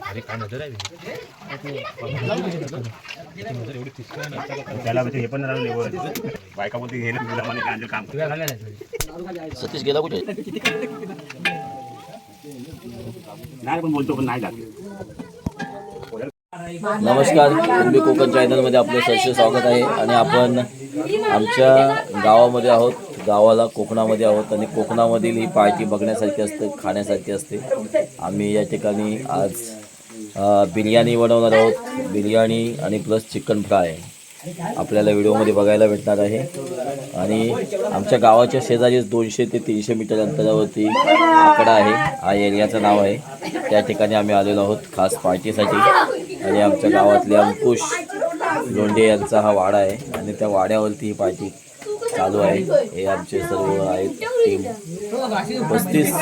अरे काय नजर आहे त्याला हे पण बायका बोलते हे काम सतीश गेला कुठे? नाही पण बोलतो पण नाही नमस्कार कुंभी कोकण चॅनलमध्ये आपलं सहर्ष स्वागत आहे. आणि आपण आमच्या गावामध्ये आहोत. गावाला कोकणामध्ये आहोत आणि कोकणामधील ही पार्टी बघण्यासारखी असते खाण्यासारखी असते. आम्ही या ठिकाणी आज बिर्याणी बनवणार आहोत. बिर्याणी आणि प्लस चिकन फ्राय. आपल्याला व्हिडिओमध्ये बघायला भेटणार आहे. आणि आमच्या गावाच्या शेजारीच दोनशे ते तीनशे मीटर अंतरावरती आकडा आहे. हा एरियाचं नाव आहे. त्या ठिकाणी आम्ही आलेलो आहोत खास पार्टीसाठी. आणि आमच्या गावातले अंकुश लोंढे यांचा हा वाडा आहे. आणि त्या वाड्यावरती ही पार्टी चालू आहे. हे आमचे सर्व आहेत. टीम पस्तीस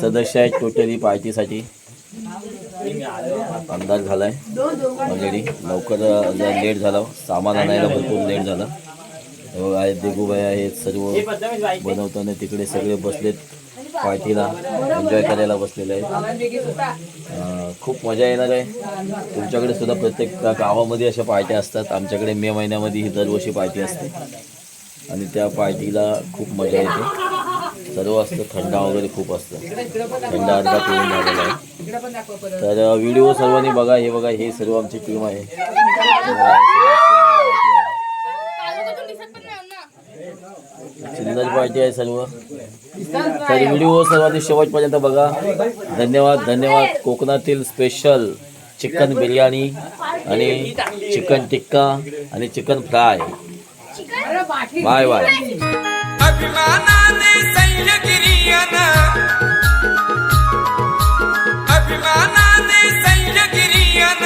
सदस्य आहेत टोटली पार्टीसाठी अंदाज झालाय. ऑलरेडी लवकर लेट झाला. सामान आणायला भरपूर लेट झाला. हो, आहेत दिगूबाई आहेत सर्व बनवताना तिकडे सगळे बसलेत. पार्टीला एन्जॉय करायला बसलेले आहेत. खूप मजा येणार आहे. तुमच्याकडे सुद्धा प्रत्येक गावामध्ये अशा पार्ट्या असतात. आमच्याकडे मे महिन्यामध्ये ही दरवर्षी पार्टी असते. आणि त्या पार्टीला खूप मजा येते. सर्व असतं थंडा वगैरे खूप असतं. थंडा अर्धा पिऊन झालेला आहे. तर व्हिडिओ सर्वांनी बघा हे बघा हे सर्व आमची टीम आहे. सुंदर पार्टी आहे सर्व. तर व्हिडिओ सर्वांनी शेवटपर्यंत बघा. धन्यवाद धन्यवाद. कोकणातील स्पेशल चिकन बिर्याणी आणि चिकन टिक्का आणि चिकन फ्राय. Bye bye. अभिमानाने सैन्यगिरियन अभिमानाने सैन्यगिरियन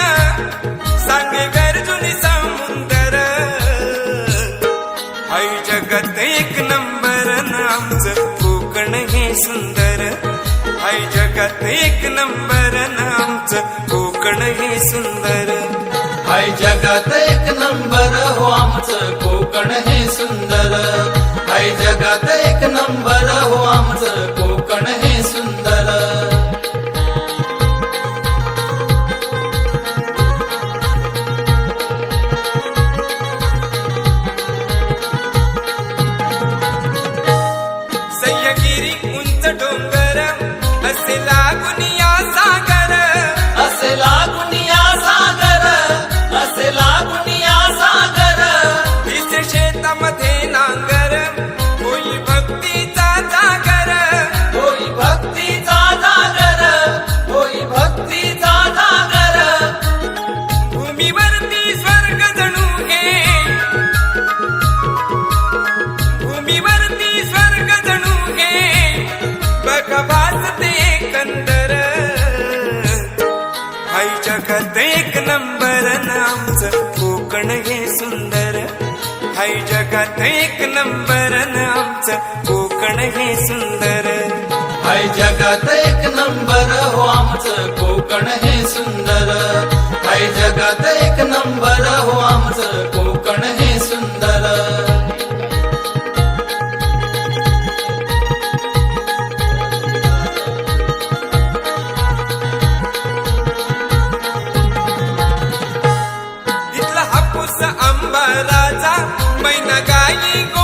सांगे गर्जुनी समुंदर. हाय जगत एक नंबर आमचं कोकण हे सुंदर. हाय जगत एक नंबर आमचं कोकण हे सुंदर. हाय जगात एक नंबर हो आमचं कोकण हे सुंदर. आई जगात एक नंबर हो आमचं कोकण हे सुंदर. सह्यगिरी उंच डोंगर असे लागून हाय एक नंबर आमचं कोकण हे सुंदर. हाय जगात एक नंबर आमचं कोकण हे सुंदर. हाय जगात एक नंबर हो आमचं. कोकण हे सुंदर. हाय जगात एक Ay,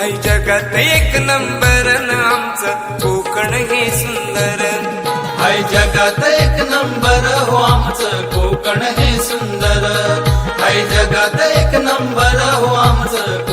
हाय जगात एक नंबर आमचं. कोकण हे सुंदर. हाय जगात एक नंबर हो आमचं. कोकण हे सुंदर. हाय जगात एक नंबर हो आमचं.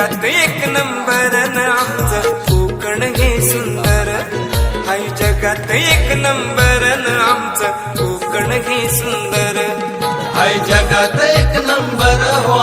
जगात एक नंबर न आमचं कोकण हे सुंदर. आई जगात एक नंबर न आमचं कोकण हे सुंदर. आई जगात एक नंबर हो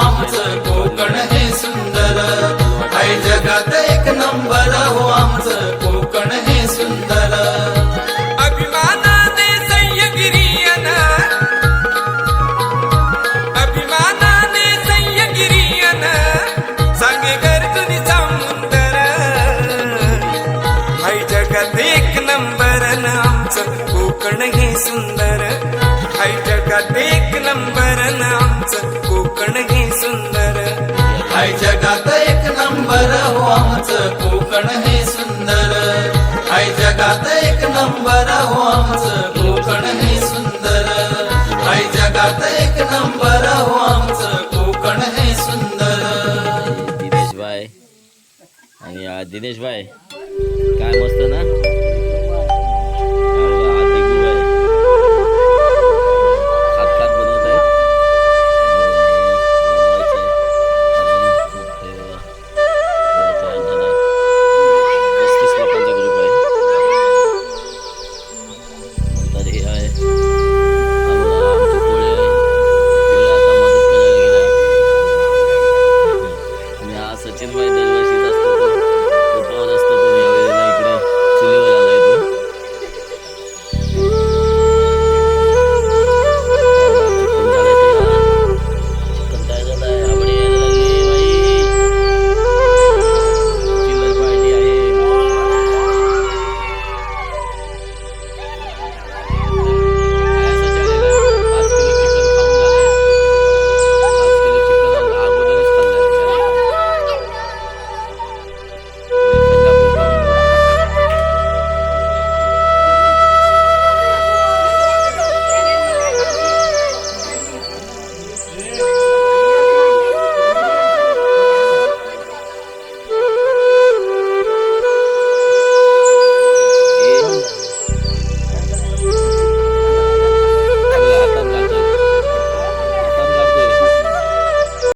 हाय जगात एक नंबर हो आमचं कोकण हे सुंदर. हाय जगात एक नंबर हो आमचं कोकण हे सुंदर. हाय जगात एक नंबर हो आमचं कोकण हे सुंदर. दिनेश भाई आणि दिनेश भाई काय मस्त ना?